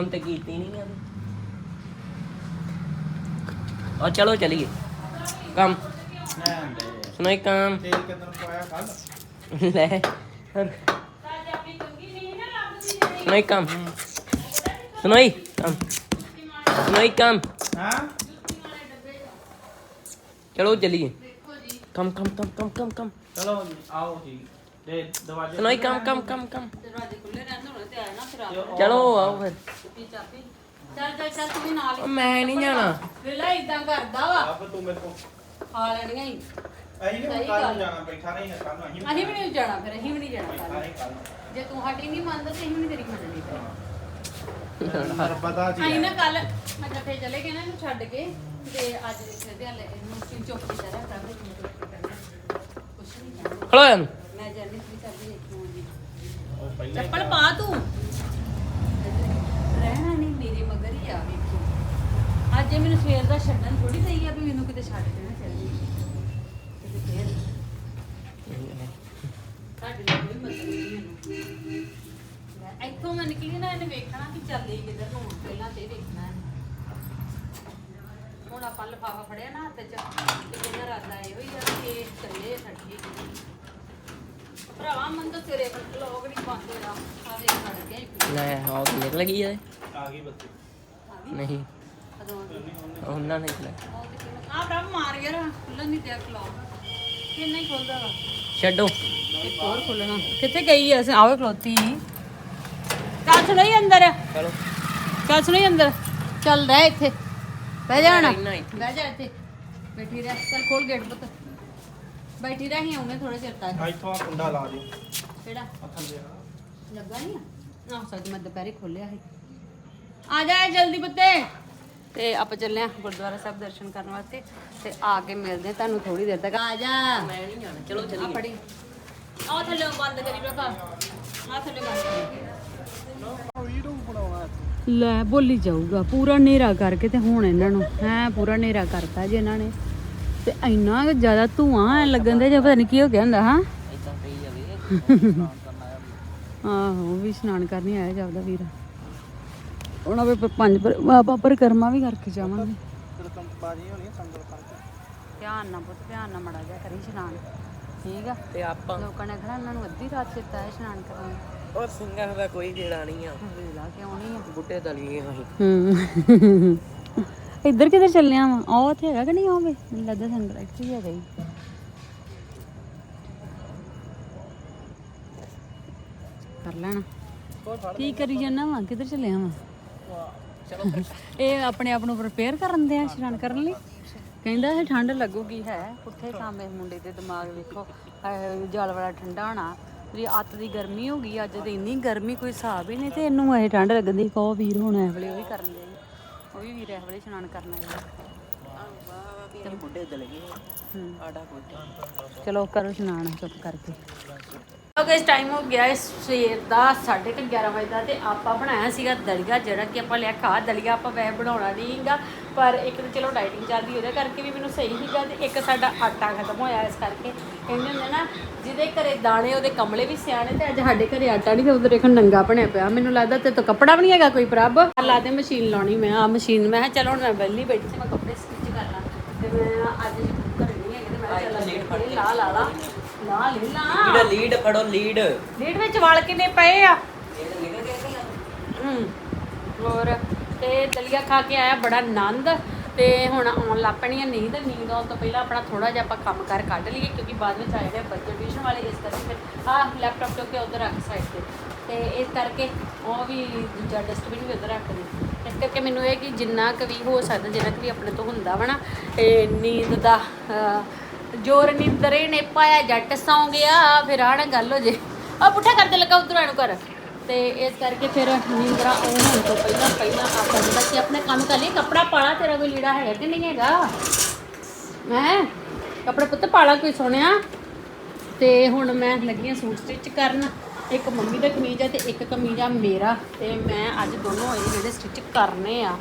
ਹੁਣ ਤੇ ਕੀਤੀ ਨਹੀਂ ਆ। ਆ ਚਲੋ ਚਲੀਏ। ਕੰਮ। ਸੁਣਾਈ ਕੰਮ। ਤੇਲ ਕਿੰਨਾ ਪਾਇਆ ਕੱਲ ਲੈ। ਸੁਣਾਈ ਕੰਮ। ਸੁਣਾਈ ਕੰਮ। ਸੁਣਾਈ ਕੰਮ। ਹਾਂ ਚਲੋ ਚਲੀਏ। ਕੰਮ ਕੰਮ ਕੰਮ ਕੰਮ ਕੰਮ। ਚਲੋ ਆਓ ਜੀ। ਤੇ ਦਰਵਾਜ਼ੇ ਸੁਣਾਈ ਕੰਮ ਕੰਮ ਕੰਮ ਕੰਮ ਦਰਵਾਜ਼ੇ ਖੁੱਲੇ ਰਹਿੰਦੇ ਹੋਣੇ ਤੇ ਆਇਆ ਨਾ ਫਿਰ ਚਲੋ ਆਓ ਫਿਰ। ਚਾਬੀ ਚਾਬੀ ਚੱਲ ਚੱਲ ਚੱਲ ਤੂੰ ਵੀ ਨਾਲ ਉਹ ਮੈਂ ਨਹੀਂ ਜਾਣਾ। ਵੇਲਾ ਇਦਾਂ ਕਰਦਾ ਵਾ। ਆਪ ਤੂੰ ਮੇਰੇ ਕੋਲ। ਖਾ ਲੈਣੀਆਂ ਹੀ। ਅਸੀਂ ਨਹੀਂ ਸਹੀ ਕੱਲ। ਨੂੰ ਜਾਣਾ ਬੈਠਾ ਨਹੀਂ ਕੱਲ ਨੂੰ ਅਸੀਂ ਅਸੀਂ ਵੀ ਨਹੀਂ ਜਾਣਾ ਫਿਰ ਅਸੀਂ ਵੀ ਨਹੀਂ ਜਾਣਾ ਕੱਲ੍ਹ। ਨੂੰ। ਜੇ ਤੂੰ ਸਾਡੀ ਨਹੀਂ ਮੰਨਦਾ ਤੇ ਅਸੀਂ ਵੀ ਨਹੀਂ ਤੇਰੀ ਮੰਨਣੀ ਫਿਰ। ਪਰ ਪਤਾ ਜੀ ਅਸੀਂ ਨਾ ਕੱਲ ਮੈਂ ਜੱਥੇ ਚਲੇ ਗਏ ਨਾ ਇਹਨੂੰ ਛੱਡ ਕੇ ਤੇ ਅੱਜ ਦੇਖਦੇ ਤੇ ਹਲੇ ਇਹਨੂੰ ਸੀ ਚੁੱਪ ਕੀਤਾ ਰਿਹਾ ਪ੍ਰਭੂ ਨੂੰ ਚੁੱਪ ਕਰਨਾ ਕੁਛ ਨਹੀਂ ਕਹਿਣਾ ਖਲੋ ਜਾਨ ਮੈਂ ਜਾਣੀ ਸੀ ਚਾਬੀ ਦੇਖੂ ਜੀ ਉਹ ਪਹਿਲਾਂ ਚੱਪਲ ਪਾ ਤੂੰ। ਰਹਿਣਾ ਨਹੀਂ, ਮੇਰੇ ਮਗਰ ਹੀ ਆ, ਵੇਖੀ। ਅੱਜ ਇਹ ਮੈਨੂੰ ਸਵੇਰ ਦਾ ਛੱਡਣ ਥੋੜੀ ਸਹੀ ਆ ਵੀ ਮੈਨੂੰ ਕਿਤੇ ਛੱਡ ਕੇ ਨਾ ਚੱਲ ਫੇਰ। ਸਾਡੇ ਨਾਲ ਕੋਈ ਮਤਲਬ ਨਹੀਂ ਮੈਨੂੰ ਇੱਥੋਂ ਮੈਂ ਨਿਕਲੀ ਨਾ, ਇਹਨੇ ਵੇਖਣਾ ਕਿ ਚੱਲੇ ਕਿੱਧਰ ਨੂੰ ਪਹਿਲਾਂ ਤੇ ਵੇਖਣਾ ਹੁਣ ਆਪਾਂ ਲਫਾਫਾ ਫੜਿਆ ਨਾ ਹੱਥ 'ਚ, ਤੇ ਇਹਦਾ ਰਾਦਾ ਇਹੋ ਹੀ ਆ ਕਿ ਇਹ ਚੱਲੇ ਛੱਡੀਏ ਭਰਾਵਾ ਮਨ ਤਾਂ ਤੇਰੇ ਪਰ ਲੋਗ ਨਹੀਂ ਪਾਉਂਦੇ ਰਾ ਆ ਵੇਖ ਖੜ ਗਿਆ ਇੱਕ ਲੈ ਆਓ ਨਿਕਲ ਗਈ ਹੈ ਆ ਗਈ ਬੱਤੀ। ਆ ਗਈ ਨਹੀਂ। ਕਦੋਂ ਉਹਨਾਂ ਨੇ ਲੈ ਆ ਭਰਾ ਮਾਰ ਯਾਰ ਖੁੱਲਣ ਨਹੀਂ ਦਿਆ ਕਲੋ ਕਿੰਨਾ ਹੀ ਖੁੱਲਦਾ ਵਾ ਛੱਡੋ। ਇੱਕ ਹੋਰ ਖੁੱਲਣਾ। ਕਿੱਥੇ ਗਈ ਐ? ਆਵੇ ਖਲੋਤੀ। ਚੱਲ ਸੁਣਈ ਅੰਦਰ। ਚਲੋ। ਚੱਲ ਸੁਣਈ ਅੰਦਰ। ਚੱਲ ਰਹਿ ਇੱਥੇ। ਬਹਿ ਜਾ ਨਾ ਰਹਿਣਾ ਇੱਥੇ। ਬਹਿ ਜਾ ਇੱਥੇ। ਬੈਠੀ ਰਹਿ। ਚੱਲ ਖੋਲ ਗੇਟ ਪੁੱਤ। ਬੈਠੀ ਰਹੀ ਆਉਣੇ ਥੋੜੇ ਚਿਰ ਤੱਕ। ਇੱਥੋਂ ਆ ਕੁੰਡਾ ਲਾ ਦਿਓ। ਕਿਹੜਾ? ਆ ਥੱਲੇ ਆ। ਲੱਗਾ ਨਹੀਂ ਆ? ਆਹ ਸੱਚ ਮੈਂ ਦੁਪਹਿਰੇ ਖੋਲਿਆ ਸੀ। ਆ ਜਾ ਜਲਦੀ ਪੁੱਤੇ। ਤੇ ਆਪਾਂ ਚੱਲੇ ਆ ਗੁਰਦੁਆਰਾ ਸਾਹਿਬ ਦਰਸ਼ਨ ਕਰਨ ਵਾਸਤੇ ਤੇ ਆ ਕੇ ਮਿਲਦੇ ਆ ਤੁਹਾਨੂੰ ਥੋੜੀ ਦੇਰ ਤੱਕ। ਆ ਜਾ। ਮੈਂ ਨਹੀਂ ਜਾਣਾ ਚਲੋ ਆ ਚਲੀਏ ਫੜੀ। ਆ ਥੱਲੇ ਬੰਦ ਕਰੀ ਬੇਕਾ ਆ ਥੱਲੇ ਬੰਦ ਲੈ ਬੋਲੀ ਜਾਊਗਾ। ਪੂਰਾ ਨੇਰਾ ਕਰਕੇ ਤੇ ਹੁਣ ਇਹਨਾਂ ਨੂੰ। ਹੈ ਪੂਰਾ ਨੇਰਾ ਕਰਤਾ ਜੀ ਇਹਨਾਂ ਨੇ। ਤੇ ਇੰਨਾ ਕੁ ਜ਼ਿਆਦਾ ਧੂਆਂ ਲੱਗਣ ਦੇ ਜੇ ਪਤਾ ਨਹੀਂ ਕੀ ਹੋ ਗਿਆ ਹੁੰਦਾ ਹਾਂ? ਇਦਾਂ ਪਈ ਜਾਵੇ। ਆਹੋ ਵੀ ਇਸ਼ਨਾਨ ਕਰਨੀ ਆਇਆ ਜਾਵਦਾ ਵੀਰ। ਉਹਨਾਂ ਵੇ ਪੰਜ ਬਾਬਾ ਪਰਿਕਰਮਾ ਵੀ ਕਰਕੇ ਜਾਵਾਂਗੇ। ਤੇਰੇ ਤੋਂ ਬਾਜੀ ਹੋਣੀ ਸੰਗਲ ਕਰਕੇ ਧਿਆਨ ਨਾਲ ਪੁੱਤ ਧਿਆਨ ਨਾਲ ਮੜਾ ਜਾ ਕਰੀ ਇਸ਼ਨਾਨ। ਠੀਕ ਆ? ਤੇ ਆਪਾਂ ਲੋਕਾਂ ਨੇ ਆਖਣਾ ਇਹਨਾਂ ਨੂੰ ਅੱਧੀ ਰਾਤ ਚੇਤਾ ਹੈ ਇਸ਼ਨਾਨ ਕਰਨ। ਉਹ ਸਿੰਘਾਂ ਦਾ ਕੋਈ ਜਿਹੜਾ ਨਹੀਂ ਆ। ਵੇਲਾ ਕਿਉਂ ਨਹੀਂ ਆ? ਬੁੱਢੇ ਦਲੀਏ ਅਸੀਂ। ਹੂੰ। ਇੱਧਰ ਕਿੱਧਰ ਚੱਲਿਆ ਵਾ ਉਹ ਉੱਥੇ ਹੈਗਾ ਕਿ ਨਹੀਂ ਹੋਵੇ ਮੈਨੂੰ ਲੱਗਦਾ ਸੰਗਲ ਹੀ ਹੈਗਾ ਹੀ। ਕਰ ਲੈਣਾ। ਕੀ ਕਰੀ ਜਾਣਾ ਵਾ? ਕਿੱਧਰ ਚੱਲਿਆ ਵਾ? ਇਹ ਆਪਣੇ ਆਪ ਨੂੰ ਪ੍ਰਪੇਅਰ ਕਰਨ ਦੇ ਆ, ਇਸ਼ਨਾਨ ਕਰਨ ਲਈ? ਕਹਿੰਦਾ ਇਹ ਠੰਡ ਲੱਗੂਗੀ, ਹੈ। ਪੁੱਠੇ ਕੰਮ ਇਸ ਮੁੰਡੇ ਦੇ ਦਿਮਾਗ ਵੇਖੋ। ਜਲ ਵਾਲਾ ਠੰਡਾ ਹੋਣਾ। ਵੀ ਅੱਤ ਦੀ ਗਰਮੀ ਹੋ ਗਈ, ਅੱਜ ਤੇ ਇੰਨੀ ਗਰਮੀ, ਕੋਈ ਹਿਸਾਬ ਹੀ ਨਹੀਂ ਤੇ ਇਹਨੂੰ ਇਹ ਠੰਡ ਲੱਗਦੀ, ਕਹੋ ਵੀਰ ਹੁਣ ਇਹ ਵੇਲੇ ਉਹ ਵੀ ਕਰਨ ਦੇ ਕੋਈ ਵੀ ਵੀਰ ਇਹ ਵੇਲੇ ਇਸ਼ਨਾਨ ਕਰਨ ਆਏ ਤੇ ਬੁੱਢੇ ਦਲੀਏ ਆਡਾ ਕੋਈ ਚਲੋ ਕਰੋ ਇਸ਼ਨਾਨ ਚੁੱਪ ਕਰਕੇ ਓਕੇ ਇਸ ਟਾਈਮ ਹੋ ਗਿਆ ਇਸ ਸਵੇਰ ਦਾ 11:30 ਵਜੇ ਦਾ ਤੇ ਆਪਾਂ ਬਣਾਇਆ ਸੀਗਾ ਦਲੀਆ, ਜਿਹੜਾ ਕਿ ਆਪਾਂ ਲਿਆ ਖਾ ਦਲੀਆ ਆਪਾਂ ਵੈਸੇ ਬਣਾਉਣਾ ਨਹੀਂਗਾ ਪਰ ਇੱਕ ਤਾਂ ਚਲੋ ਡਾਈਟਿੰਗ ਚੱਲਦੀ ਉਹਦੇ ਕਰਕੇ ਵੀ ਮੈਨੂੰ ਸਹੀ ਸੀਗਾ ਤੇ ਇੱਕ ਸਾਡਾ ਆਟਾ ਖਤਮ ਹੋਇਆ ਇਸ ਕਰਕੇ। ਕਹਿੰਦੇ ਹੁੰਦੇ ਨਾ, ਜਿਹਦੇ ਘਰੇ ਦਾਣੇ ਉਹਦੇ ਕਮਲੇ ਵੀ ਸਿਆਣੇ ਤੇ ਅੱਜ ਸਾਡੇ ਘਰੇ ਆਟਾ ਨਹੀਂ ਤੇ ਉਧਰ ਦੇਖਣ ਨੰਗਾ ਬਣਿਆ ਪਿਆ। ਮੈਨੂੰ ਲੱਗਦਾ ਤੇ ਤੋਂ ਕੱਪੜਾ ਵੀ ਨਹੀਂ ਹੈਗਾ ਕੋਈ ਪ੍ਰਭ। ਲਾ ਦੇ ਮਸ਼ੀਨ ਲਾਉਣੀ ਮੈਂ ਆ ਮਸ਼ੀਨ ਮੈਂ ਕਿਹਾ ਚਲੋ ਹੁਣ ਮੈਂ ਵਿਹਲੀ ਬੈਠੀ ਸੀ, ਮੈਂ ਕੱਪੜੇ ਸਟਿਚ ਕਰ ਲਾਂ ਤੇ ਮੈਂ ਅੱਜ ਘਰੇ ਨਹੀਂ ਹੈਗੇ ਤੇ ਮੈਂ ਕਿਹਾ ਚੱਲ ਅੱਜ ਲਾ ਲਾ ਲਾ। ਲਾ ਲੈ ਲਾ। ਜਿਹੜਾ ਲੀਡ ਫੜੋ ਲੀਡ। ਲੀਡ ਵਿੱਚ ਵਾਲ ਕਿੰਨੇ ਪਏ ਆ? ਇਹ ਨਿਕਲ ਗਿਆ ਕਿ ਹੂੰ। ਹੋਰ ਤੇ ਦਲੀਆ ਖਾ ਕੇ ਆਇਆ ਬੜਾ ਆਨੰਦ ਤੇ ਹੁਣ ਆਉਣ ਲੱਪਣੀ ਨੀਂਦ। ਨੀਂਦ ਆਉਣ ਤੋਂ ਪਹਿਲਾਂ ਆਪਣਾ ਥੋੜਾ ਜਿਹਾ ਆਪਾਂ ਕੰਮ ਕਰ ਕੱਢ ਲਈਏ ਕਿਉਂਕਿ ਬਾਅਦ ਵਿੱਚ ਆਏ ਨੇ ਬੱਚੇ ਟਿਊਸ਼ਨ ਵਾਲੇ ਇਸ ਕਰਕੇ ਫਿਰ ਆਹ ਲੈਪਟਾਪ ਚੁੱਕ ਕੇ ਉਧਰ ਰੱਖ ਸਾਈਡ ਤੇ। ਤੇ ਇਸ ਕਰਕੇ ਉਹ ਵੀ ਦੂਜਾ ਡਸਟਬਿਨ ਵੀ ਉਧਰ ਰੱਖ ਦੇ ਇਸ ਕਰਕੇ ਮੈਨੂੰ ਇਹ ਕਿ ਜਿੰਨਾ ਕੁ ਵੀ ਹੋ ਸਕਦਾ ਜਿੰਨਾ ਕੁ ਵੀ ਆਪਣੇ ਤੋਂ ਹੁੰਦਾ ਵਾ ਨਾ ਇਹ ਨੀਂਦ ਦਾ ਅਹ, ਜੋਰ ਨਿੰਦਰੇ ਨੇ ਪਾਇਆ, ਜੱਟ ਸੌਂ ਗਿਆ, ਫਿਰ ਆਹ ਗੱਲ ਹੋ ਜੇ। ਆ ਪੁੱਠਾ ਕਰਦੇ ਲੱਗਾ ਉਧਰ ਨੂੰ ਕਰ ਤੇ ਇਸ ਕਰਕੇ ਫਿਰ ਨੀਂਦਰਾ ਉਹ ਹੋਣ ਤੋਂ ਪਹਿਲਾਂ ਪਹਿਲਾਂ ਆਪਾਂ ਜਿਹੜਾ ਕਿ ਆਪਣੇ ਕੰਮ ਕਰ ਲਈ ਕੱਪੜਾ ਪਾਲਾ, ਤੇਰਾ ਕੋਈ ਲੀੜਾ ਹੈਗਾ ਕਿ ਨਹੀਂ ਹੈਗਾ। ਮੈਂ ਕੱਪੜੇ ਪੁੱਤ ਪਾਲਾ ਕੋਈ ਸੋਹਣਿਆ। ਤੇ ਹੁਣ ਮੈਂ ਲੱਗੀ ਹਾਂ ਸੂਟ ਸਟਿਚ ਕਰਨ। ਇੱਕ ਮੰਮੀ ਦਾ ਕਮੀਜ਼ ਆ ਤੇ ਇੱਕ ਕਮੀਜ਼ ਆ ਮੇਰਾ। ਤੇ ਮੈਂ ਅੱਜ ਦੋਨੋਂ ਇਹ ਜਿਹੜੇ ਸਟਿਚ ਕਰਨੇ ਆ।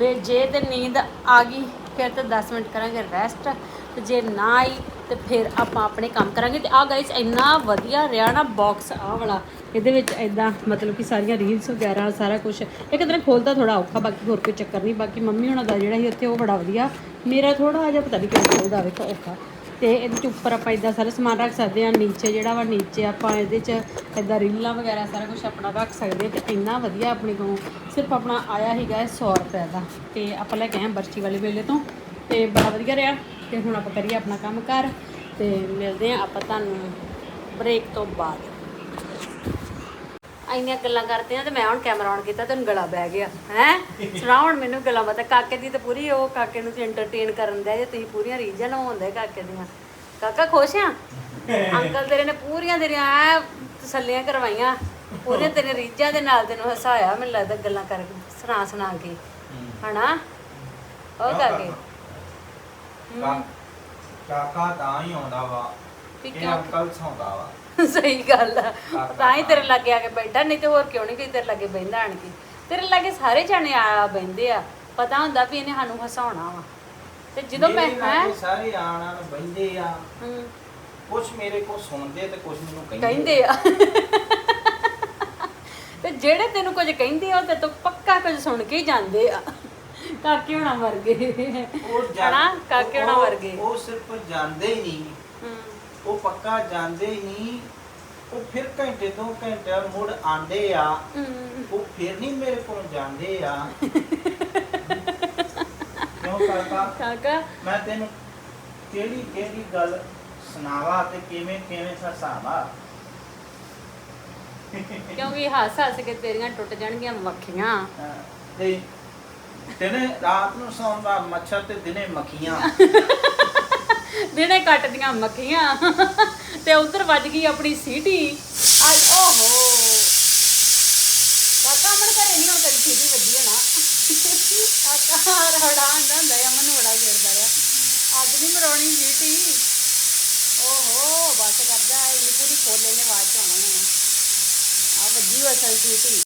ਵੀ ਜੇ ਤੇ ਨੀਂਦ ਆ ਗਈ, ਫਿਰ ਤਾਂ 10 ਮਿੰਟ ਕਰਾਂਗੇ ਰੈਸਟ ਤੇ ਜੇ ਨਾ ਆਈ ਤੇ ਫਿਰ ਆਪਾਂ ਆਪਣੇ ਕੰਮ ਕਰਾਂਗੇ। ਤੇ ਆ ਗਾਇਸ ਇੰਨਾ ਵਧੀਆ ਰਿਹਾ ਨਾ ਬਾਕਸ ਆ ਵਾਲਾ। ਇਹਦੇ ਵਿੱਚ ਐਦਾਂ ਮਤਲਬ ਕਿ ਸਾਰੀਆਂ ਰੀਲਸ ਵਗੈਰਾ, ਸਾਰਾ ਕੁਝ ਇੱਕ ਤਰ੍ਹਾਂ ਖੋਲਦਾ ਥੋੜਾ ਔਖਾ, ਬਾਕੀ ਹੋਰ ਕੋਈ ਚੱਕਰ ਨਹੀਂ। ਬਾਕੀ ਮੰਮੀ ਹੁਣਾਂ ਦਾ ਜਿਹੜਾ ਸੀ ਉੱਥੇ ਉਹ ਬੜਾ ਵਧੀਆ। ਮੇਰਾ ਥੋੜਾ ਜਿਹਾ ਪਤਾ ਨਹੀਂ ਕਿਉਂ ਖੋਲਦਾ ਵੇਖੋ ਔਖਾ। ਤੇ ਇਹਦੇ ਚ ਉੱਪਰ ਆਪਾਂ ਇਦਾਂ ਸਾਰਾ ਸਮਾਨ ਰੱਖ ਸਕਦੇ ਹਾਂ। ਨੀਚੇ ਜਿਹੜਾ ਵਾ, ਨੀਚੇ ਆਪਾਂ ਇਹਦੇ ਚ ਇਦਾਂ ਰੀਲਾਂ ਵਗੈਰਾ, ਸਾਰਾ ਕੁਝ ਆਪਣਾ ਰੱਖ ਸਕਦੇ ਹਾਂ। ਤੇ ਇੰਨਾ ਵਧੀਆ ਆਪਣੇ ਕੋਲ ਸਿਰਫ ਆਪਣਾ ਆਇਆ ਸੀਗਾ 100 ਰੁਪਏ ਦਾ। ਤੇ ਆਪਾਂ ਲੈ ਕੇ ਆਏ ਬਰਚੀ ਵਾਲੇ ਵੇਲੇ ਤੋਂ। ਤੇ ਬੜਾ ਵਧੀਆ ਰਿਹਾ। ਤੇ ਹੁਣ ਆਪਾਂ ਕਰੀਏ ਆਪਣਾ ਕੰਮ ਕਰ ਤੇ ਮਿਲਦੇ ਹਾਂ ਆਪਾਂ ਤੁਹਾਨੂੰ ਬ੍ਰੇਕ ਤੋਂ ਬਾਅਦ। ਆਈਆਂ ਗੱਲਾਂ ਕਰਦੇ ਆ ਤੇ ਮੈਂ ਹੁਣ ਕੈਮਰਾ ਆਨ ਕੀਤਾ ਤੇ ਗਲਾ ਬਹਿ ਗਿਆ, ਹੈ? ਸੁਣਾ ਮੈਨੂੰ ਗੱਲਾਂ ਪਤਾ ਕਾਕੇ ਦੀ ਤਾਂ ਪੂਰੀ ਉਹ ਕਾਕੇ ਨੂੰ ਤੇ ਐਂਟਰਟੇਨ ਕਰਨ ਦਾ ਜੇ ਤੁਸੀਂ ਪੂਰੀਆਂ ਰੀਝਾਂ ਲਵਾਉਂਦੇ ਕਾਕੇ ਦੀਆਂ। ਕਾਕਾ ਖੁਸ਼ ਆ? ਅੰਕਲ ਤੇਰੇ ਨੇ ਪੂਰੀਆਂ ਤੇਰੀਆਂ ਐ ਤਸੱਲੀਆਂ ਕਰਵਾਈਆਂ ਪੂਰੀਆਂ ਤੇਰੇ ਰੀਝਾਂ ਦੇ ਨਾਲ ਤੈਨੂੰ ਹਸਾਇਆ, ਮੈਨੂੰ ਲੱਗਦਾ ਗੱਲਾਂ ਕਰ ਸੁਣਾ ਸੁਣਾ ਕੇ, ਹਨਾ? ਉਹ ਕਾਕੇ। ਕਾ- ਕਾਕਾ ਤਾਂ ਹੀ ਆਉਂਦਾ ਵਾ ਵੀ ਕਿ ਕਿਉਂ? ਅੰਕਲ ਸੌਂਦਾ ਵਾ। ਸਹੀ ਗੱਲ ਆ। ਤਾਂ ਹੀ ਤੇਰੇ ਲਾਗੇ ਆ ਕੇ ਬੈਠਾ ਨਹੀਂ ਤੇ ਹੋਰ ਕਿਉਂ ਨਹੀਂ ਕੋਈ ਤੇਰੇ ਲਾਗੇ ਬੈਠਾ ਆਣ ਕੇ। ਤੇਰੇ ਲਾਗੇ ਸਾਰੇ ਜਾਣੇ ਆ ਬੈੰਦੇ ਆ ਪਤਾ ਹੁੰਦਾ ਵੀ ਇਹਨੇ ਸਾਨੂੰ ਹਸਾਉਣਾ ਵਾ। ਤੇ ਜਦੋਂ ਮੈਂ ਮੇਰੇ ਹੈ? ਲਾਗੇ ਸਾਰੇ ਆਣਾ ਨੂੰ ਬੈਂਦੇ ਆ। ਕੁਝ ਮੇਰੇ ਕੋ ਸੁਣਦੇ ਤੇ ਕੁਝ ਮੈਨੂੰ ਕਹਿੰਦੇ। ਕਹਿੰਦੇ ਆ। ਤੇ ਜਿਹੜੇ ਤੈਨੂੰ ਕੁਝ ਕਹਿੰਦੇ ਆ ਉਹ ਤੇ ਤੂੰ ਪੱਕਾ ਕੁਝ ਸੁਣ ਕੇ ਹੀ ਜਾਂਦੇ ਆ। ਕਾਕੇ ਹੋਣਾ ਵਰਗੇ। ਉਹ ਜਾਂ- ਹਨਾ? ਕਾਕੇ ਹੋਣਾ ਉਹ- ਵਰਗੇ। ਉਹ ਸਿਰਫ ਜਾਣਦੇ ਹੀ ਨਹੀਂ। ਉਹ ਪੱਕਾ ਜਾਣਦੇ ਹੀ ਨਹੀਂ। ਉਹ ਫਿਰ ਘੰਟੇ ਦੋ ਘੰਟੇ ਮੁੜ ਆਂਦੇ ਆ। ਉਹ ਫਿਰ ਨਹੀਂ ਮੇਰੇ ਕੋਲ ਜਾਂਦੇ ਆ। ਕਿਉਂ ਕਾਕਾ? ਕਾਕਾ? ਮੈਂ ਤੈਨੂੰ ਕਿਹੜੀ ਕਿਹੜੀ ਗੱਲ ਸੁਣਾਵਾ ਤੇ ਕਿਵੇਂ ਕਿਵੇਂ ਹਸਾਵਾ? ਕਿਉਂਕਿ ਹੱਸ ਹੱਸ ਕੇ ਤੇਰੀਆਂ ਟੁੱਟ ਜਾਣਗੀਆਂ ਮੱਖੀਆਂ ਹਾਂ, ਤੇ ਦਿਨੇ ਰਾਤ ਨੂੰ ਸੌਂਦਾ ਮੱਛਰ ਤੇ ਦਿਨੇ ਮੱਖੀਆਂ। ਦਿਨੇ ਕੱਟਦੀਆਂ ਮੱਖੀਆਂ। ਤੇ ਉਧਰ ਵੱਜ ਗਈ ਆਪਣੀ ਸੀਟੀ। ਅੱਜ ਓਹੋ। ਕਾਕਾ ਮਨ ਘਰੇ ਨਹੀਂ ਹੁਣ ਤੇਰੀ ਸੀਟੀ ਵੱਜੀ ਹੋਣਾ। ਕਾਕਾ ਰੜਾ ਆਂਦਾ ਹੁੰਦਾ ਹੈ, ਅਮਨ ਬੜਾ ਖੇਡਦਾ ਰਿਹਾ। ਅੱਜ ਨਹੀਂ ਮਰੋਣੀ ਸੀਟੀ। ਓਹੋ, ਬਸ ਕਰਦਾ ਇਹ ਪੂਰੀ ਖੋਲੇ ਨੇ ਆਵਾਜ਼ ਚ ਆਉਣਾ ਹੁਣ ਆ ਵੱਜੀ ਹੋਈ ਸੀਟੀ।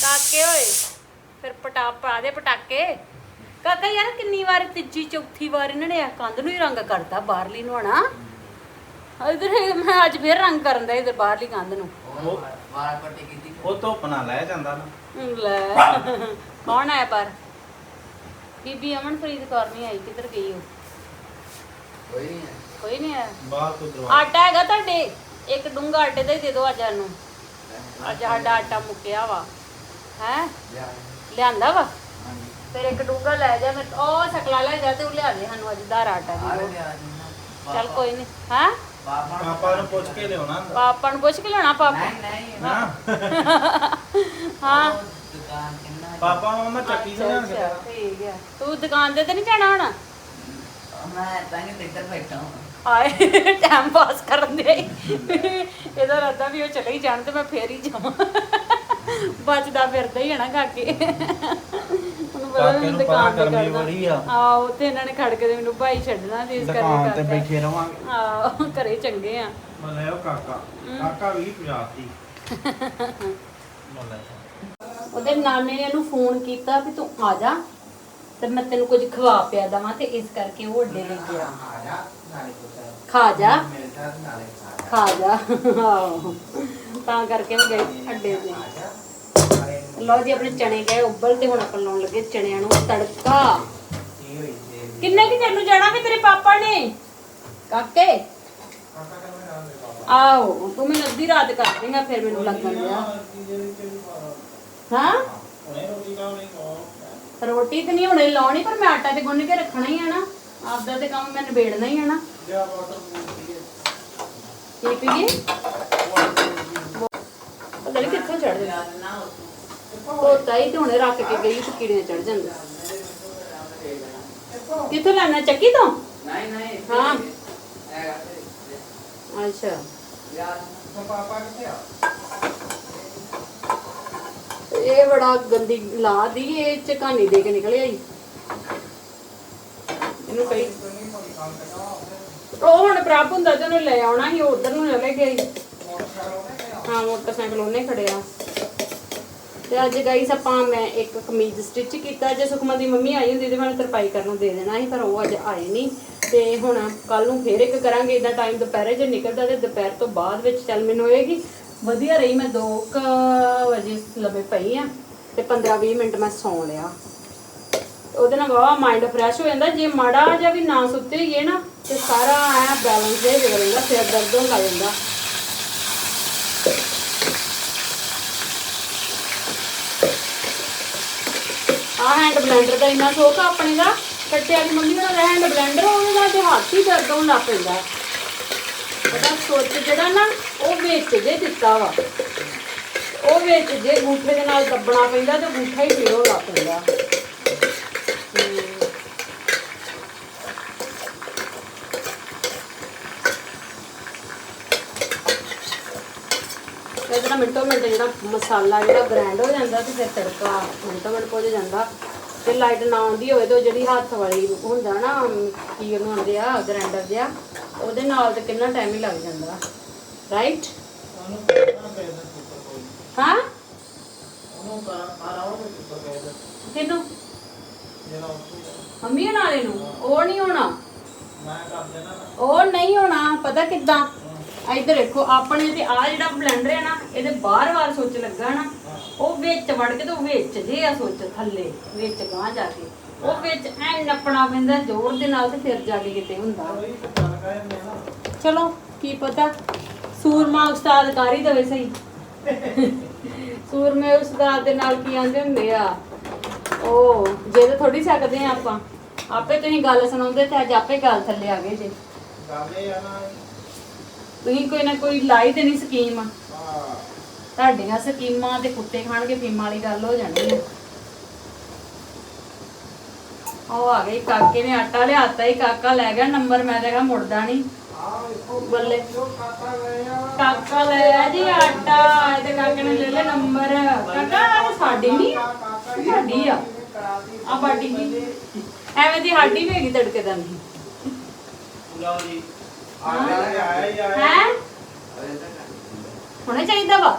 ਕਾਕੇ ਓਏ ਫਿਰ ਪਟਾ ਪਾ ਦੇ ਪਟਾਕੇ। ਕਾਕਾ ਯਾਰ ਕਿੰਨੀ ਵਾਰ ਤੀਜੀ ਚੌਥੀ ਵਾਰ ਇਹਨਾਂ ਨੇ ਇਹ ਕੰਧ ਨੂੰ ਹੀ ਰੰਗ ਕਰਤਾ ਬਾਹਰਲੀ ਨੂੰ ਹਨਾ? ਇਧਰ ਮੈਂ ਅੱਜ ਫੇਰ ਰੰਗ ਕਰਨ ਦਾ ਇਧਰ ਬਾਹਰਲੀ ਕੰਧ ਨੂੰ। ਉਹ ਉਹ ਧੁੱਪ ਨਾਲ ਲੈ ਜਾਂਦਾ ਨਾ। ਲੈ। ਕੌਣ ਆਇਆ ਪਰ ਬੀਬੀ ਅਮਨਪ੍ਰੀਤ ਕੌਰ ਨਹੀਂ ਆਈ ਕਿੱਧਰ ਗਈ ਉਹ? ਕੋਈ ਨਹੀਂ ਆਇਆ। ਬਾਹਰ ਤੋਂ ਦਰਵਾਜ਼ਾ। ਆਟਾ ਹੈਗਾ ਤੁਹਾਡੇ ਇੱਕ ਡੂੰਗਾ ਆਟੇ ਦਾ ਹੀ ਦੇ ਦਿਓ ਅੱਜ ਸਾਨੂੰ। ਅੱਜ ਸਾਡਾ ਆਟਾ ਮੁੱਕਿਆ ਵਾ। ਹੈ? ਲਿਆਂਦਾ ਵਾ? ਫਿਰ ਇੱਕ ਡੂੰਗਾ ਲੈ ਜਾ ਮੈਂ ਉਹ ਸਕਲਾ ਲੈ ਜਾ ਤੇ ਉਹ ਲਿਆ ਦੇ ਸਾਨੂੰ ਅੱਜ ਧਾਰ ਆਟਾ ਦੀ ਚੱਲ ਕੋਈ ਨਹੀਂ ਹਾਂ? ਪਾਪਾ ਨੂੰ ਪੁੱਛ ਕੇ ਲਿਆਉਣਾ ਪਾਪਾ ਨੂੰ ਪੁੱਛ ਕੇ ਲਿਆਉਣਾ ਪਾਪਾ? ਹਾਂ। ਹਾਂ ਪਾਪਾ ਮਮਾ ਚੱਕੀ ਕੇ ਠੀਕ ਹੈ ਤੂੰ ਦੁਕਾਨ ਤੇ ਤੇ ਨਹੀਂ ਜਾਣਾ ਹੁਣ? ਮੈਂ ਤਾਂ ਨਹੀਂ ਇੱਧਰ ਬੈਠਾ ਹਾਂ। ਆਏ ਟਾਈਮ ਪਾਸ ਕਰਨ ਦੇ। ਇਹਦਾ ਰੱਦਾ ਵੀ ਉਹ ਚਲੇ ਹੀ ਜਾਣ ਤੇ ਮੈਂ ਫੇਰ ਹੀ ਜਾਵਾਂ। ਬਚਦਾ ਫਿਰਦਾ ਹੀ ਹੈ ਨਾ ਕਾਕੇ। ਉਹਨੂੰ ਪਤਾ ਕਾਕੇ ਮੈਨੂੰ ਨੂੰ ਦੁਕਾਨ ਪਤਾ ਤੇ ਗਰਮੀ ਕਰਨਾ। ਬੜੀ ਆ। ਆਹੋ ਤੇ ਇਹਨਾਂ ਨੇ ਖੜ ਕੇ ਤੇ ਮੈਨੂੰ ਭਾਈ ਛੱਡਣਾ ਤੇ ਇਸ ਕਰਕੇ ਦੁਕਾਨ ਤੇ ਕਰਦਾ। ਬੈਠੇ ਰਵਾਂਗੇ। ਆਹੋ ਘਰੇ ਚੰਗੇ ਆ। ਮਲੇ ਉਹ ਕਾਕਾ। ਕਾਕਾ ਵੀ ਪੰਜਾਬੀ ਮਲੇ ਉਹਦੇ ਨਾਨੇ ਨੇ ਇਹਨੂੰ ਫੋਨ ਕੀਤਾ ਵੀ ਤੂੰ ਆ ਜਾ ਤੇ ਮੈਂ ਤੈਨੂੰ ਕੁਝ ਖਵਾ ਪਿਆ ਦਵਾਂ ਤੇ ਇਸ ਕਰਕੇ ਉਹ ਅੱਡੇ ਲੈ ਗਿਆ। ਖਾ ਜਾ। ਖਾ ਜਾ। ਆਹੋ। ਤਾਂ ਕਰਕੇ ਉਹ ਗਏ ਅੱਡੇ ਤੇ। ਲਓ ਜੀ, ਆਪਣੇ ਚਣੇ ਗਏ ਉੱਬਲ ਤੇ ਹੁਣ ਆਪਾਂ ਲਾਉਣ ਲੱਗੇ ਚਣਿਆਂ ਨੂੰ ਤੜਕਾ। ਕਿੰਨੇ ਕਿ ਤੈਨੂੰ ਜਾਣਾ ਵੀ ਤੇਰੇ ਪਾਪਾ ਨੇ? ਕਾਕੇ? ਆਓ ਤੂੰ ਮੈਨੂੰ ਅੱਧੀ ਰਾਤ ਕਰ ਦੇਂਗਾ ਫਿਰ ਮੈਨੂੰ ਲੱਗਣ ਦਿਆ। ਹਾਂ? ਰੋਟੀ ਤੇ ਨਹੀਂ ਹੁਣੇ ਲਾਉਣੀ, ਪਰ ਮੈਂ ਆਟਾ ਤੇ ਗੁੰਨ ਕੇ ਰੱਖਣਾ ਹੀ ਆ ਨਾ। ਆਪਦਾ ਤੇ ਕੰਮ ਮੈਂ ਨਿਬੇੜਨਾ ਹੀ ਆ ਨਾ। ਕੀ ਪੀਏ ਪਤਾ ਨਹੀਂ ਕਿੱਥੋਂ ਚੜ ਜਾਂਦਾ ਧੋਤਾ ਹੀ ਤੇ ਹੁਣੇ ਰੱਖ ਕੇ ਗਈ ਤੇ ਕੀੜੇ ਚੜ ਜਾਂਦੇ। ਕਿੱਥੋਂ ਲੈਣਾ ਚੱਕੀ ਤੋਂ? ਨਹੀਂ ਨਹੀਂ ਹਾਂ। ਅੱਛਾ। ਪਾਪਾ ਕਿੱਥੇ ਆ ਇਹ ਬੜਾ ਗੰਦੀ ਲਾ ਦੀ ਇਹ ਚ ਕਹਾਣੀ ਦੇ ਕੇ ਨਿਕਲਿਆ ਹੀ ਇਹਨੂੰ ਕਹੀ ਉਹ ਪ੍ਰਭ ਹੁੰਦਾ ਤੇ ਉਹਨੂੰ ਲੈ ਆਉਣਾ ਸੀ ਉਧਰ ਨੂੰ ਚਲੇ ਗਏ ਹਾਂ, ਮੋਟਰਸਾਈਕਲ ਉਹਨੇ ਖੜਿਆ। ਤੇ ਅੱਜ ਗਾਈਸ ਆਪਾਂ ਮੈਂ ਇੱਕ ਕਮੀਜ਼ ਸਟਿਚ ਕੀਤਾ, ਜੇ ਸੁਖਮਨ ਦੀ ਮੰਮੀ ਆਈ ਹੁੰਦੀ ਤੇ ਮੈਂ ਤਰਪਾਈ ਕਰਨ ਨੂੰ ਦੇ ਦੇਣਾ ਸੀ, ਪਰ ਉਹ ਅੱਜ ਆਏ ਨਹੀਂ। ਤੇ ਹੁਣ ਕੱਲ ਨੂੰ ਫੇਰ ਇੱਕ ਕਰਾਂਗੇ ਇਦਾਂ ਟਾਈਮ ਦੁਪਹਿਰੇ ਜੇ ਨਿਕਲਦਾ ਤੇ ਦੁਪਹਿਰ ਤੋਂ ਬਾਅਦ ਵਿੱਚ ਚੱਲ ਮੈਨੂੰ ਹੋਏਗੀ ਵਧੀਆ ਰਹੀ, ਮੈਂ 2 ਵਜੇ ਲੰਮੇ ਪਈ ਆ ਤੇ 15-20 ਮਿੰਟ ਮੈਂ ਸੌਂ ਲਿਆ। ਉਹਦੇ ਨਾਲ ਵਾਵਾ ਮਾਈਂਡ ਫਰੈਸ਼ ਹੋ ਜਾਂਦਾ, ਜੇ ਮਾੜਾ ਜਿਹਾ ਵੀ ਨਾ ਸੁੱਤੇ ਹੋਈਏ ਨਾ ਤੇ ਸਾਰਾ ਐ ਬੈਲੈਂਸ ਦੇ ਹੋ ਜਾਂਦਾ ਦਰਦ ਹੋਣ ਲੱਗ ਜਾਂਦਾ। ਆ ਹੈਂਡ ਬਲੈਂਡਰ ਦਾ ਇੰਨਾ ਸ਼ੌਕ ਆ ਆਪਣੇ ਦਾ, ਕੱਟਿਆ ਦੀ ਮੰਮੀ ਦਾ ਹੈਂਡ ਬਲੈਂਡਰ ਉਹਦਾ ਤੇ ਹੱਥ ਹੀ ਦਰਦ ਹੋਣ ਲੱਗ ਪੈਂਦਾ। ਉਹਦਾ ਸੋਚ ਜਿਹੜਾ ਨਾ, ਉਹ ਵੇਚ ਜੇ ਦਿੱਤਾ ਵਾ। ਉਹ ਵੇਚ ਜੇ ਗੂਠੇ ਦੇ ਨਾਲ ਦੱਬਣਾ ਪੈਂਦਾ ਤੇ ਗੂਠਾ ਹੀ ਪੀੜ ਹੋਣ ਲੱਗ ਪੈਂਦਾ। ਜਿਹੜਾ ਮਿੰਟੋ ਮਿੰਟ ਜਿਹੜਾ ਮਸਾਲਾ ਜਿਹੜਾ ਗ੍ਰਾਈਂਡ ਹੋ ਜਾਂਦਾ ਤੇ ਫਿਰ ਤੜਕਾ ਮਿੰਟੋ ਮਿੰਟ ਪੁੱਜ ਜਾਂਦਾ। ਤੇ ਲਾਈਟ ਨਾ ਆਉਂਦੀ ਹੋਵੇ ਤੇ ਉਹ ਜਿਹੜੀ ਹੱਥ ਵਾਲੀ ਹੁੰਦਾ ਨਾ ਕੀ ਉਹਨੂੰ ਆਉਂਦੇ ਆ ਗ੍ਰਾਈਂਡਰ ਜਿਹਾ ਉਹਦੇ ਨਾਲ ਤੇ ਕਿੰਨਾ ਟਾਈਮ ਹੀ ਲੱਗ ਜਾਂਦਾ। ਰਾਈਟ ਹਾਂ? ਉਹਨੂੰ ਜਿਹੜਾ ਉੱਥੇ ਮੰਮੀ ਨਾਲੇ ਨੂੰ? ਉਹ ਨਹੀਂ ਹੋਣਾ? ਮੈਂ ਕਰ ਦੇਣਾ ਨਾ। ਉਹ ਨਹੀਂ ਹੋਣਾ ਪਤਾ ਕਿੱਦਾਂ? ਇੱਧਰ ਦੇਖੋ, ਆਪਣੇ ਤੇ ਆ ਜਿਹੜਾ ਬਲੈਂਡਰ ਹੈ ਨਾ, ਇਹਦੇ ਬਾਰ-ਬਾਰ ਸੁੱਚ ਲੱਗਾ ਨਾ, ਉਹ ਵਿੱਚ ਵੜ ਕੇ ਤੇ ਵਿੱਚ ਜੇ ਆ ਸੁੱਚ, ਥੱਲੇ, ਵਿੱਚ ਗਾਂ ਜਾ ਕੇ। ਉਹ ਵਿੱਚ ਐ ਨੱਪਣਾ ਪੈਂਦਾ, ਜ਼ੋਰ ਦੇ ਨਾਲ ਤੇ ਫਿਰ ਜਾ ਕੇ ਕਿਤੇ ਹੁੰਦਾ। ਚਲੋ, ਕੀ ਪਤਾ? ਸੂਰਮਾ ਉਸਤਾਦ ਕਰ ਹੀ ਦਵੇ ਸਹੀ। ਸੂਰਮੇ ਉਸਤਾਦ ਦੇ ਨਾਲ ਕੀ ਆਂਦੇ ਹੁੰਦੇ ਆ? ਉਹ, ਜੇ ਤਾਂ ਥੋੜੀ ਸਕਦੇ ਆ ਆਪਾਂ। ਆਪੇ ਤੁਸੀਂ ਗੱਲ ਸੁਣਾਉਂਦੇ ਤੇ ਅੱਜ ਆਪੇ ਗੱਲ ਥੱਲੇ ਆ ਗਏ ਜੇ। ਗੱਲ ਆ ਨਾ ਤੁਸੀਂ ਕੋਈ ਨਾ ਕੋਈ ਲਾਈ ਦੇਣੀ ਸਕੀਮ। ਆ ਤੁਹਾਡੀਆਂ ਸਕੀਮਾਂ ਤੇ ਕੁੱਤੇ ਖਾਣਗੇ ਫੀਮਾਂ ਵਾਲੀ ਗੱਲ ਹੋ ਜਾਣੀ ਹੈ। ਉਹ ਆ ਗਈ ਕਾਕੇ ਨੇ ਆਟਾ ਲਿਆਤਾ ਹੀ ਕਾਕਾ ਲੈ ਗਿਆ ਨੰਬਰ ਮੈਂ ਤਾਂ ਕਿਹਾ ਮੁੜਦਾ ਨਹੀਂ। ਬੱਲੇ। ਕਾਕਾ ਲੈ ਆ। ਜੀ ਆਟਾ ਇਹਦੇ ਕਾਕੇ ਨੇ ਲੈ ਲਿਆ ਨੰਬਰ। ਕਾਕਾ ਸਾਡੀ ਨਹੀਂ ਸਾਡੀ ਆ। ਆ ਬਾਡੀ ਨਹੀਂ ਐਵੇਂ ਦੀ ਸਾਡੀ ਵੀ ਹੈਗੀ ਤੜਕੇ ਦਾ ਨਹੀਂ। ਲਓ ਜੀ। ਹੀ? ਹੁਣੇ ਚਾਹੀਦਾ ਵਾ।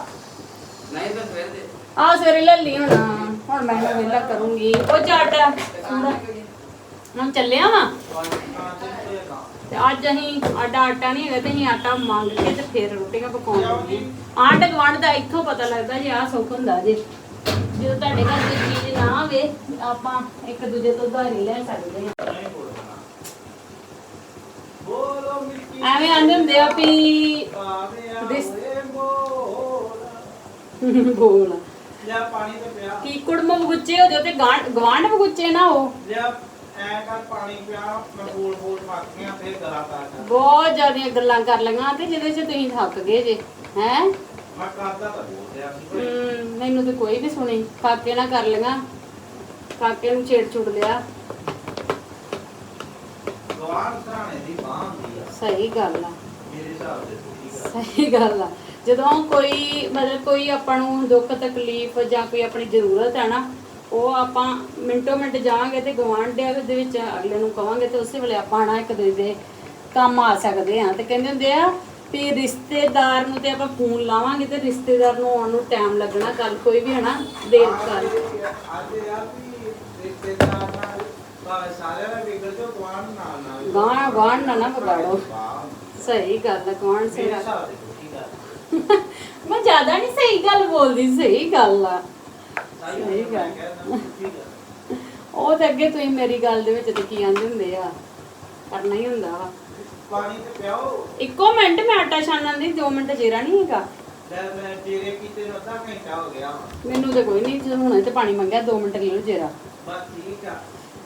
ਨਹੀਂ ਤਾਂ ਫਿਰ ਦੇ। ਆ ਸਵੇਰੇ ਲੈ ਲਈ ਹੁਣ। ਹੁਣ ਮੈਂ ਇਹਨੂੰ ਵਿਹਲਾ ਕਰੂੰਗੀ। ਉਹ ਜੱਟ ਹੁਣ ਚੱਲਿਆ ਵਾ। ਤੇ ਅੱਜ ਅਸੀਂ ਆਡਾ ਆਟਾ ਨਹੀਂ ਹੈਗਾ ਤੇ ਅਸੀਂ ਆਟਾ ਮੰਗ ਕੇ ਤੇ ਫਿਰ ਰੋਟੀਆਂ ਪਕਾਉਣ ਲੱਗੇ। ਆਂਢ ਗੁਆਂਢ ਦਾ ਇੱਥੋਂ ਪਤਾ ਲੱਗਦਾ ਜੇ ਆਹ ਸੁੱਖ ਹੁੰਦਾ ਜੇ। ਜਦੋਂ ਤੁਹਾਡੇ ਘਰ ਕੋਈ ਚੀਜ਼ ਨਾ ਆਵੇ ਆਪਾਂ ਇੱਕ ਦੂਜੇ ਤੋਂ ਉਧਾਰੀ ਲੈ ਸਕਦੇ ਹਾਂ ਬੋਲੋ ਮਿੱਟੀ ਐਵੇਂ ਆਂਦੇ ਹੁੰਦੇ ਆ ਵੀ ਬੋਲ। ਲਿਆ ਪਾਣੀ ਤੇ ਪਿਆ। ਕੀ ਕੁੜਮ ਬਗੁੱਚੇ ਹੋ ਜੋ ਤੇ ਗਵਾਂਢ ਬਗੁੱਚੇ ਨਾ ਹੋ। ਲਿਆ ਐ ਕਰ ਪਾਣੀ ਪਿਆ ਮੈਂ ਬੋਲ ਬੋਲ ਥੱਕ ਗਿਆ ਫਿਰ ਗਲਾ ਕਰ ਬਹੁਤ ਜ਼ਿਆਦੀਆਂ ਗੱਲਾਂ ਕਰ ਲਈਆਂ ਤੇ ਜਿਹਦੇ 'ਚ ਤੁਸੀਂ ਥੱਕ ਗਏ ਜੇ ਹੈ? ਮੈਂ ਕਰਦਾ ਤਾਂ ਸੀ ਮੈਨੂੰ ਤੇ ਕੋਈ ਵੀ ਸੁਣੀ। ਕਾਕੇ ਨਾਲ ਕਰ ਲਈਆਂ। ਕਾਕੇ ਨੂੰ ਛੇੜ ਛੁੜ ਲਿਆ। ਗਵਾਨ ਸਰਾਣੇ ਦੀ ਬਾਹ ਹੁੰਦੀ ਆ। ਸਹੀ ਗੱਲ ਆ। ਮੇਰੇ ਹਿਸਾਬ ਦੇ ਥੋੜੀ ਗੱਲ ਸਹੀ ਗੱਲ ਆ। ਜਦੋਂ ਕੋਈ ਮਤਲਬ ਕੋਈ ਆਪਾਂ ਨੂੰ ਦੁੱਖ ਤਕਲੀਫ ਜਾਂ ਕੋਈ ਆਪਣੀ ਜ਼ਰੂਰਤ ਹੈ ਨਾ ਉਹ ਆਪਾਂ ਮਿੰਟੋ ਮਿੰਟ ਜਾਵਾਂਗੇ ਤੇ ਗਵਾਂਢ ਦੇ ਵਿੱਚ ਅਗਲੇ ਨੂੰ ਕਵਾਂਗੇ ਤੇ ਉਸੇ ਵੇਲੇ ਆਪਾਂ ਨਾ ਇੱਕ ਦੂਜੇ ਦੇ ਕੰਮ ਆ ਸਕਦੇ ਆ ਤੇ ਕਹਿੰਦੇ ਹੁੰਦੇ ਆ ਵੀ ਰਿਸ਼ਤੇਦਾਰ ਨੂੰ ਤੇ ਆਪਾਂ ਫੋਨ ਲਾਵਾਂਗੇ ਤੇ ਰਿਸ਼ਤੇਦਾਰ ਨੂੰ ਆਉਣ ਨੂੰ ਟਾਈਮ ਲੱਗਣਾ ਕੱਲ ਕੋਈ ਵੀ ਹਨਾ ਦੇਰ ਕਰ ਅੱਜ ਯਾਰ ਵੀ ਰਿਸ਼ਤੇਦਾਰ ਨਾਲ ਭਾਵੇਂ ਸਾਰਿਆਂ ਦਾ ਵਿਗੜ ਜੋ ਗਵਾਨ ਨਾਲ ਨਾਲ ਗਾਂ ਗਵਾਂਢ ਨਾ ਨਾ ਵਿਗਾੜੋ ਸਹੀ ਗੱਲ ਆ ਗਵਾਂਢ ਮੇਰੇ ਸੇ ਹਿਸਾਬ ਦੇ ਥੋੜੀ ਗੱਲ ਮੈਂ ਜ਼ਿਆਦਾ ਨਹੀਂ ਸਹੀ ਗੱਲ ਬੋਲਦੀ ਸਹੀ ਗੱਲ ਆ। ਸਹੀ ਸਹੀ ਗੱਲ। ਹੈ ਉਹ ਤੇ ਅੱਗੇ ਤੁਸੀਂ ਮੇਰੀ ਗੱਲ ਦੇ ਵਿੱਚ ਤੇ ਕੀ ਆਂਦੇ ਹੁੰਦੇ ਆ ਕਰਨਾ ਹੀ ਹੁੰਦਾ ਵਾ। ਪਾਣੀ ਤੇ ਪਿਆਓ। ਇੱਕੋ ਮਿੰਟ ਮੈਂ ਆਟਾ ਛਾਣਨ ਦੀ 2 ਮਿੰਟ ਜੇਰਾ ਨਹੀਂ ਹੈਗਾ। ਹੋ। ਮੈਨੂੰ ਤੇ ਕੋਈ ਨਹੀਂ ਹੁਣੇ ਤੇ ਪਾਣੀ ਮੰਗਿਆ 2 ਮਿੰਟ ਲੈ ਲਓ ਜੇਰਾ। ਬਸ ਠੀਕ ਆ।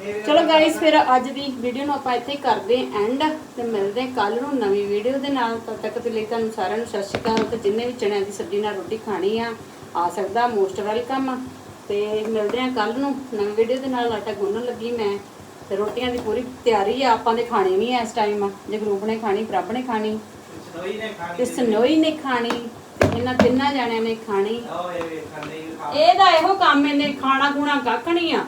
ਚਲੋ ਗਾਇਸ ਫਿਰ ਅੱਜ ਦੀ ਵੀਡੀਓ ਨੂੰ ਆਪਾਂ ਇੱਥੇ ਕਰਦੇ ਐਂਡ ਤੇ ਮਿਲਦੇ ਕੱਲ ਨੂੰ ਨਵੀਂ ਵੀਡੀਓ ਦੇ ਨਾਲ। ਤਦ ਤੱਕ ਦੇ ਲਈ ਤੁਹਾਨੂੰ ਸਾਰਿਆਂ ਨੂੰ ਸਤਿ ਸ਼੍ਰੀ ਅਕਾਲ ਤੇ ਜਿੰਨੇ ਵੀ ਚਣਿਆਂ ਦੀ ਸਬਜ਼ੀ ਨਾਲ ਰੋਟੀ ਖਾਣੀ ਆ ਆ ਸਕਦਾ ਮੋਸਟ ਵੈਲਕਮ ਤੇ ਮਿਲਦੇ ਆ ਕੱਲ ਨੂੰ ਨਵੀਂ ਵੀਡੀਓ ਦੇ ਨਾਲ। ਆਟਾ ਗੁੰਨਣ ਲੱਗੀ ਮੈਂ ਤੇ ਰੋਟੀਆਂ ਦੀ ਪੂਰੀ ਤਿਆਰੀ ਆ। ਆਪਾਂ ਦੇ ਖਾਣੀ ਨਹੀਂ ਐ ਇਸ ਟਾਈਮ ਜਗਰੂਪ ਨੇ ਖਾਣੀ ਪ੍ਰਭ ਨੇ ਖਾਣੀ। ਸਨੋਈ ਨੇ ਖਾਣੀ। ਤੇ ਸਨੋਈ ਨੇ ਖਾਣੀ। ਇਹਨਾਂ ਤਿੰਨਾਂ ਜਾਣਿਆਂ ਨੇ ਖਾਣੀ। ਇਹਦਾ ਇਹੋ ਕੰਮ ਇਹਨੇ ਖਾਣਾ ਖੂਣਾ ਕੱਖ ਨਹੀਂ ਆ।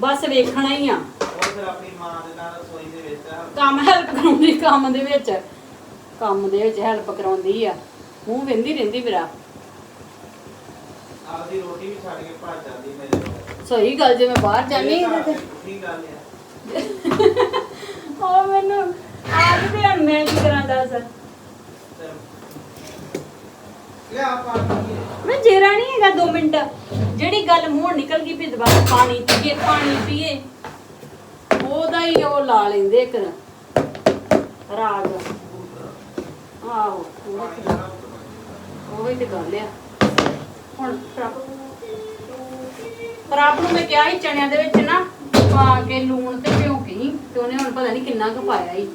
ਬਸ ਵੇਖਣਾ ਹੀ ਆ। ਉਹ ਫਿਰ ਆਪਣੀ ਮਾਂ ਦੇ ਨਾਲ ਰਸੋਈ ਦੇ ਵਿੱਚ ਕੰਮ ਹੈਲਪ ਕਰਾਉਂਦੀ ਕੰਮ ਦੇ ਵਿੱਚ। ਕੰਮ ਦੇ ਵਿੱਚ ਹੈਲਪ ਕਰਾਉਂਦੀ ਆ। ਮੂੰਹ ਵਿੰਦੀ ਰਹਿੰਦੀ ਮੇਰਾ। ਆਪਦੀ ਰੋਟੀ ਵੀ ਛੱਡ ਕੇ ਭੱਜ ਜਾਂਦੀ ਮੇਰੇ ਕੋਲ। ਸਹੀ ਗੱਲ ਜੇ ਮੈਂ ਬਾਹਰ ਜਾਣੀ ਤੇ ਗੱਲ ਆ। ਉਹ ਮੈਨੂੰ ਆਜ ਤੇ ਹੁਣ ਮੈਂ ਕੀ ਕਰਾਂ ਦੱਸ? ਲਿਆ ਪਾਣੀ ਮੈਂ ਜੇਰਾ ਨਹੀਂ ਹੈਗਾ 2 ਮਿੰਟ। ਜਿਹੜੀ ਗੱਲ ਮੂੰਹ ਨਿਕਲ ਗਈ ਵੀ ਦੁਬਾਰਾ ਪਾਣੀ ਪੀਏ ਪਾਣੀ ਪੀਏ, ਉਹਦਾ ਹੀ ਉਹ ਲਾ ਲੈਂਦੇ ਕਰ ਰਾਗ ਆਹੋ ਉਹ ਹੀ ਤੇ ਗੱਲ ਆ। ਹੁਣ ਪ੍ਰਭ ਨੂੰ ਮੈਂ ਕਿਹਾ ਸੀ ਚਣਿਆਂ ਦੇ ਵਿੱਚ ਨਾ ਪਾ ਕੇ ਲੂਣ ਤੇ ਭਿਉਂ ਕੇ ਤੇ ਉਹਨੇ ਹੁਣ ਪਤਾ ਨਹੀਂ ਕਿੰਨਾ ਕੁ ਪਾਇਆ ਸੀ।